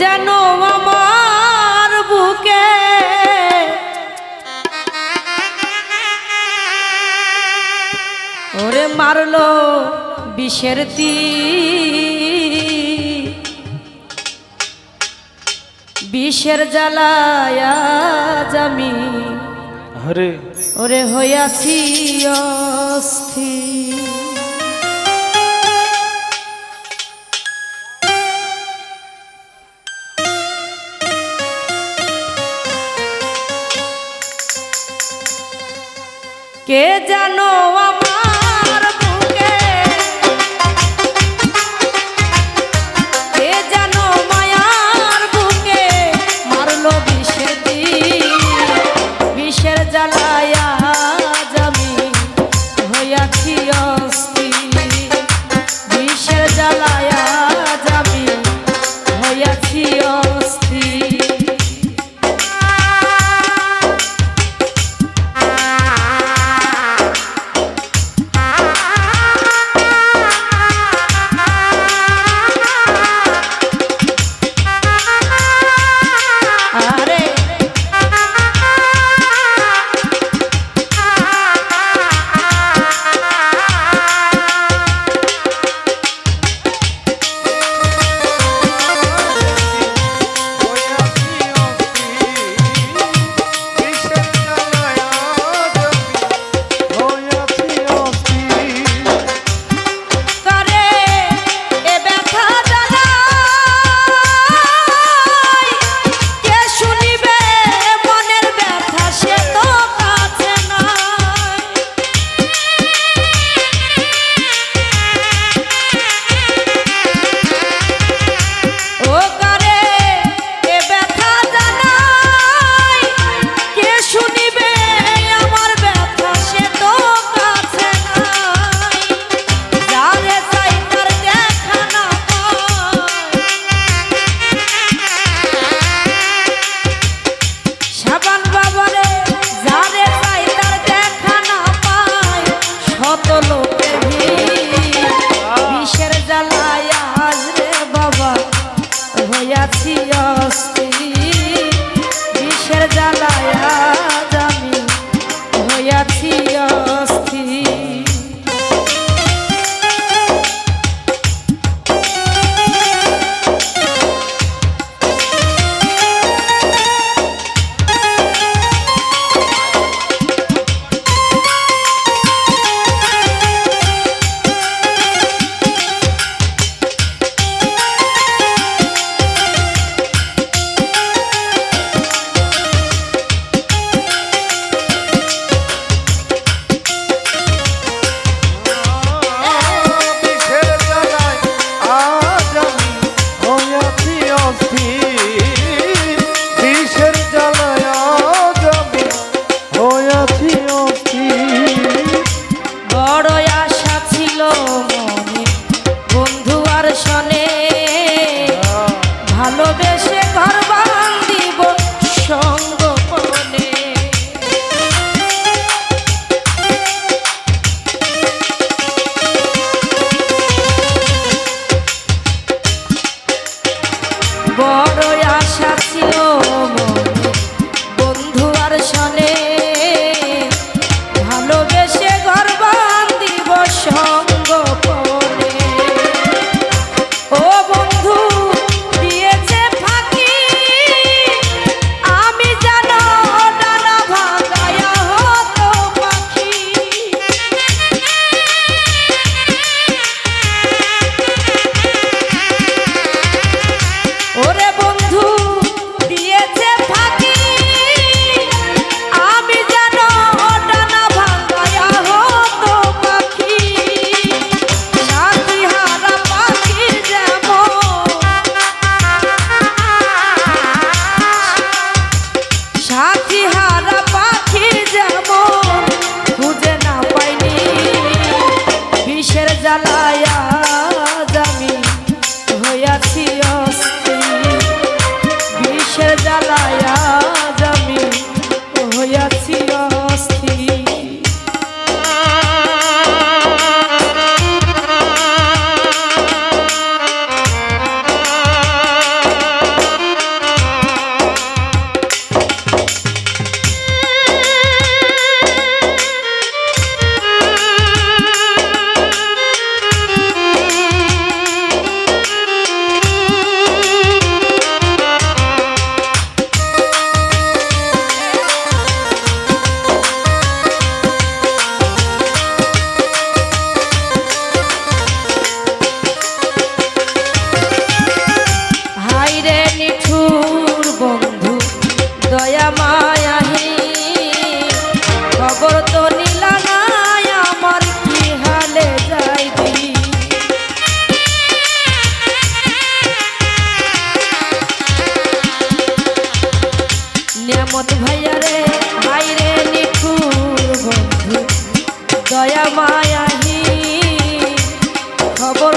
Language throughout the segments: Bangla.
যেন আমার বুকে ওরে মারলো বিষের তি বিষের জ্বালায়া জামি হরে ওরে হইয়াছি অস্থির। কে জানো আমার দয়া মায়াহী খবর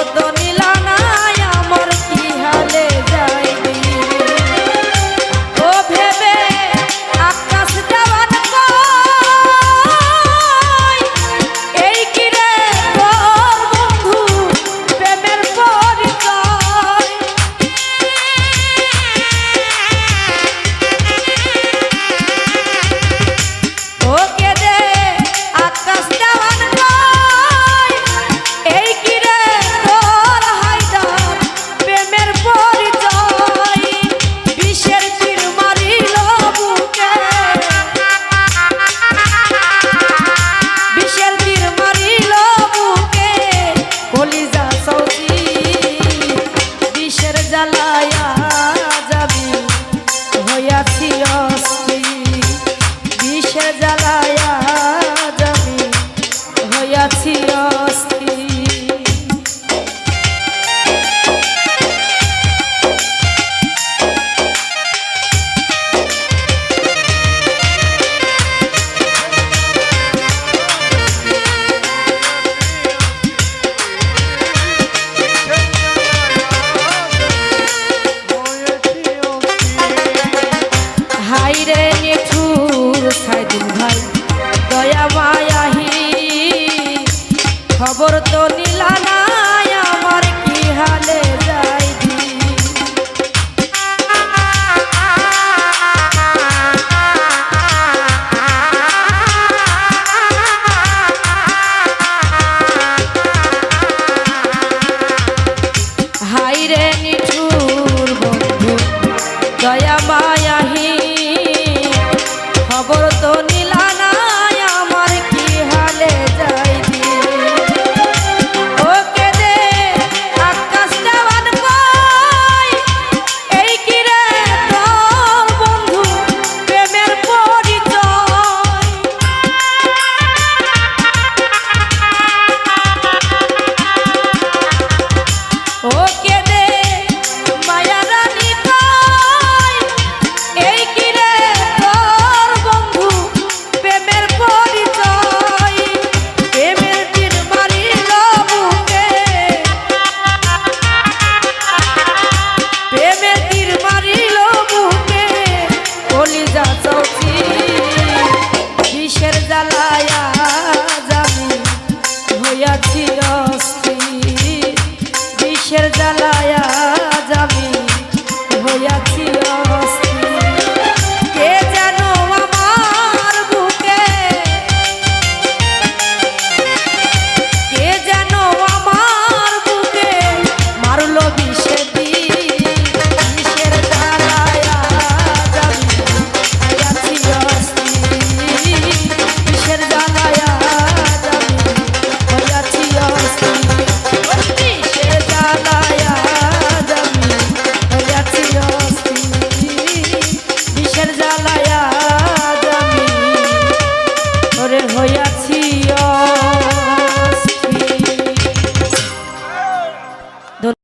খবর তো নিলা